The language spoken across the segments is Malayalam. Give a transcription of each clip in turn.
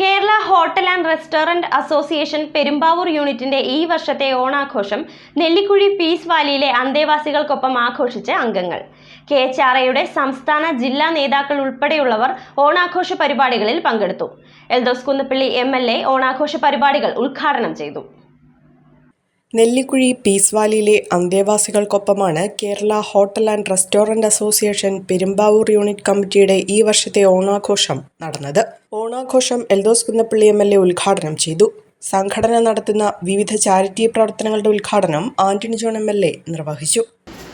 Kerala hotel and restaurant association Perumbavoor യൂണിറ്റിന്റെ ഈ വർഷത്തെ ഓണാഘോഷം നെല്ലിക്കുഴി പീസ് വാലിയിലെ അന്തേവാസികൾക്കൊപ്പം ആഘോഷിച്ച അംഗങ്ങൾ. കെ എച്ച് ആർ എയുടെ സംസ്ഥാന ജില്ലാ നേതാക്കൾ ഉൾപ്പെടെയുള്ളവർ ഓണാഘോഷ പരിപാടികളിൽ പങ്കെടുത്തു. Eldhose Kunnappilly M L A ഓണാഘോഷ പരിപാടികൾ ഉദ്ഘാടനം ചെയ്തു. നെല്ലിക്കുഴി പീസ് വാലിയിലെ അന്തേവാസികൾക്കൊപ്പമാണ് Kerala hotel and restaurant association Perumbavoor unit കമ്മിറ്റിയുടെ ഈ വർഷത്തെ ഓണാഘോഷം നടന്നത്. ഓണാഘോഷം Eldhose Kunnappilly M L A ഉദ്ഘാടനം ചെയ്തു. സംഘടന നടത്തുന്ന വിവിധ ചാരിറ്റി പ്രവർത്തനങ്ങളുടെ ഉദ്ഘാടനം Antony John M L A നിർവഹിച്ചു.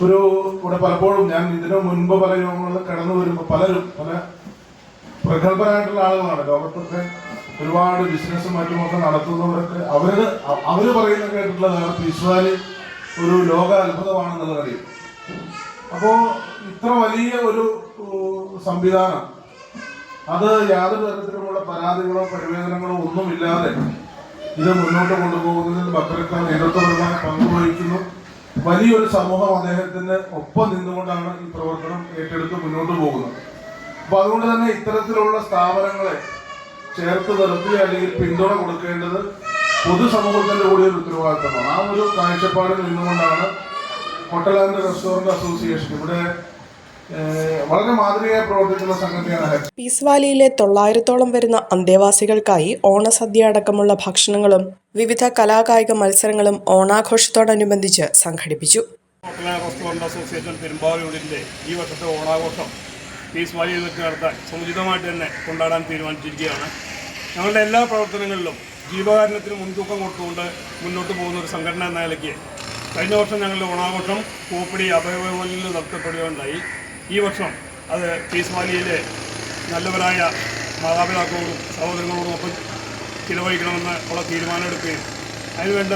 ഒരു ഇവിടെ പലപ്പോഴും ഞാൻ ഇതിനു മുൻപ് പല കടന്നു വരുമ്പോൾ പലരും പല പ്രഗത്ഭരായിട്ടുള്ള ആളുകളാണ്. ലോകത്തൊക്കെ ഒരുപാട് ബിസിനസ്സും മറ്റുമൊക്കെ നടത്തുന്നവരൊക്കെ അവർ അവർ പറയുന്ന കേട്ടിട്ടുള്ളതാണ് പിശ്വാലി ഒരു ലോക അത്ഭുതമാണെന്നുള്ള കാര്യം അപ്പോ ഇത്ര വലിയ ഒരു സംവിധാനം അത് യാതൊരു തരത്തിലുമുള്ള പരാതികളോ പരിവേദനങ്ങളോ ഒന്നുമില്ലാതെ ഇത് മുന്നോട്ട് കൊണ്ടുപോകുന്നതിൽ ഭക്തർക്ക് നേതൃത്വപരമായി പങ്കുവഹിക്കുന്നു വലിയൊരു സമൂഹം അദ്ദേഹത്തിന് ഒപ്പം നിന്നുകൊണ്ടാണ് ഈ പ്രവർത്തനം ഏറ്റെടുത്ത് മുന്നോട്ട് പോകുന്നത്. അപ്പൊ അതുകൊണ്ട് തന്നെ ഇത്തരത്തിലുള്ള സ്ഥാപനങ്ങളെ ചേർത്ത് നിർത്തി അല്ലെങ്കിൽ പിന്തുണ കൊടുക്കേണ്ടത് പൊതുസമൂഹത്തിന്റെ കൂടി ഒരു ഉത്തരവാദിത്തമാണ്. ആ ഒരു കാഴ്ചപ്പാടിൽ നിന്നുകൊണ്ടാണ് ഹോട്ടലാൻഡ് റെസ്റ്റോറന്റ് അസോസിയേഷൻ ഇവിടെ പീസ്വാലിയിലെ വളരെ മാതൃകയായി പ്രവർത്തിക്കുന്ന സംഘടനയാണ് ഹെഡ് പീസ് വാലിയിലെ തൊള്ളായിരത്തോളം വരുന്ന അന്തേവാസികൾക്കായി ഓണസദ്യ അടക്കമുള്ള ഭക്ഷണങ്ങളും വിവിധ കലാകായിക മത്സരങ്ങളും ഓണാഘോഷത്തോടനുബന്ധിച്ച് സംഘടിപ്പിച്ചു. റെസ്റ്റോറന്റ് അസോസിയേഷൻ പെരുമ്പാവൂർ ഈ വർഷത്തെ ഓണാഘോഷം പീസ് വാലിയിൽ വെച്ച് നടത്താൻ സമുചിതമായിട്ട് തന്നെ കൊണ്ടാടാൻ തീരുമാനിച്ചിരിക്കുകയാണ്. ഞങ്ങളുടെ എല്ലാ പ്രവർത്തനങ്ങളിലും ജീവകാരുണ്യത്തിന് മുൻതൂക്കം കൊടുത്തുകൊണ്ട് മുന്നോട്ട് പോകുന്ന ഒരു സംഘടന എന്ന നിലയ്ക്ക് കഴിഞ്ഞ വർഷം ഞങ്ങളുടെ ഓണാഘോഷം പൂപ്പടി അഭയഭവനിൽ നടത്തപ്പെടുകയുണ്ടായി ഈ വർഷം അത് പീസ്മാലിയിലെ നല്ലവരായ മാതാപിതാക്കളോടും സഹോദരങ്ങളോടും ഒപ്പം ചിലവഴിക്കണമെന്ന് ഉള്ള തീരുമാനമെടുക്കുകയും അതിനുവേണ്ട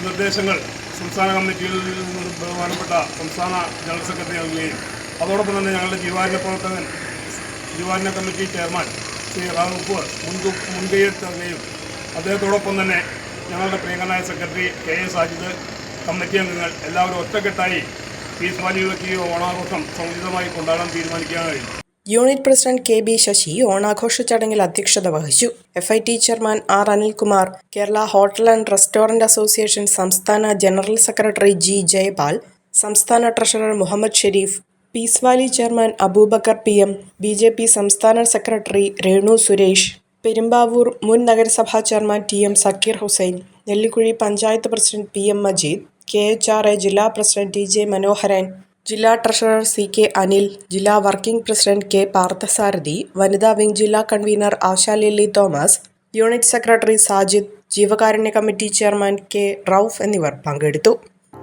നിർദ്ദേശങ്ങൾ സംസ്ഥാന കമ്മിറ്റിയിൽ നിന്ന് ബഹുമാനപ്പെട്ട സംസ്ഥാന ജനറൽ സെക്രട്ടറി നൽകുകയും അതോടൊപ്പം തന്നെ ഞങ്ങളുടെ ജീവാരുണ്യ പ്രവർത്തകൻ ജീവാരുണ്യ കമ്മിറ്റി ചെയർമാൻ റാവുപ്പ് മുൻകൂ മുൻകൈയെടുത്തുകയും അദ്ദേഹത്തോടൊപ്പം തന്നെ ഞങ്ങളുടെ പ്രിയങ്കനായ secretary K A Sajid committee അംഗങ്ങൾ എല്ലാവരും ഒറ്റക്കെട്ടായി ഈ ഈ ഓണാഘോഷം സമുചിതമായി കൊണ്ടാടാൻ തീരുമാനിക്കാൻ കഴിഞ്ഞു unit president K B Sasi ഓണാഘോഷ ചടങ്ങിൽ അധ്യക്ഷത വഹിച്ചു. F I T chairman R Anilkumar Kerala hotel and restaurant association സംസ്ഥാന ജനറൽ സെക്രട്ടറി ജി ജയപാൽ സംസ്ഥാന treasurer Muhammad Shareef peace valley chairman Abubakar P M B J P സംസ്ഥാന സെക്രട്ടറി രേണു സുരേഷ് പെരുമ്പാവൂർ മുൻ നഗരസഭാ chairman T M Zakir Hussain Nellikuzhi panchayat president P M Majeed K H R A ജില്ലാ പ്രസിഡന്റ് ടി ജെ മനോഹരൻ ജില്ലാ ട്രഷറർ സി കെ അനിൽ ജില്ലാ വർക്കിംഗ് പ്രസിഡന്റ് കെ പാർത്ഥസാരഥി വനിതാ വിംഗ് ജില്ലാ convener Asha Lilly Thomas unit secretary Sajid ജീവകാരുണ്യ കമ്മിറ്റി ചെയർമാൻ കെ റൌഫ് എന്നിവർ പങ്കെടുത്തു.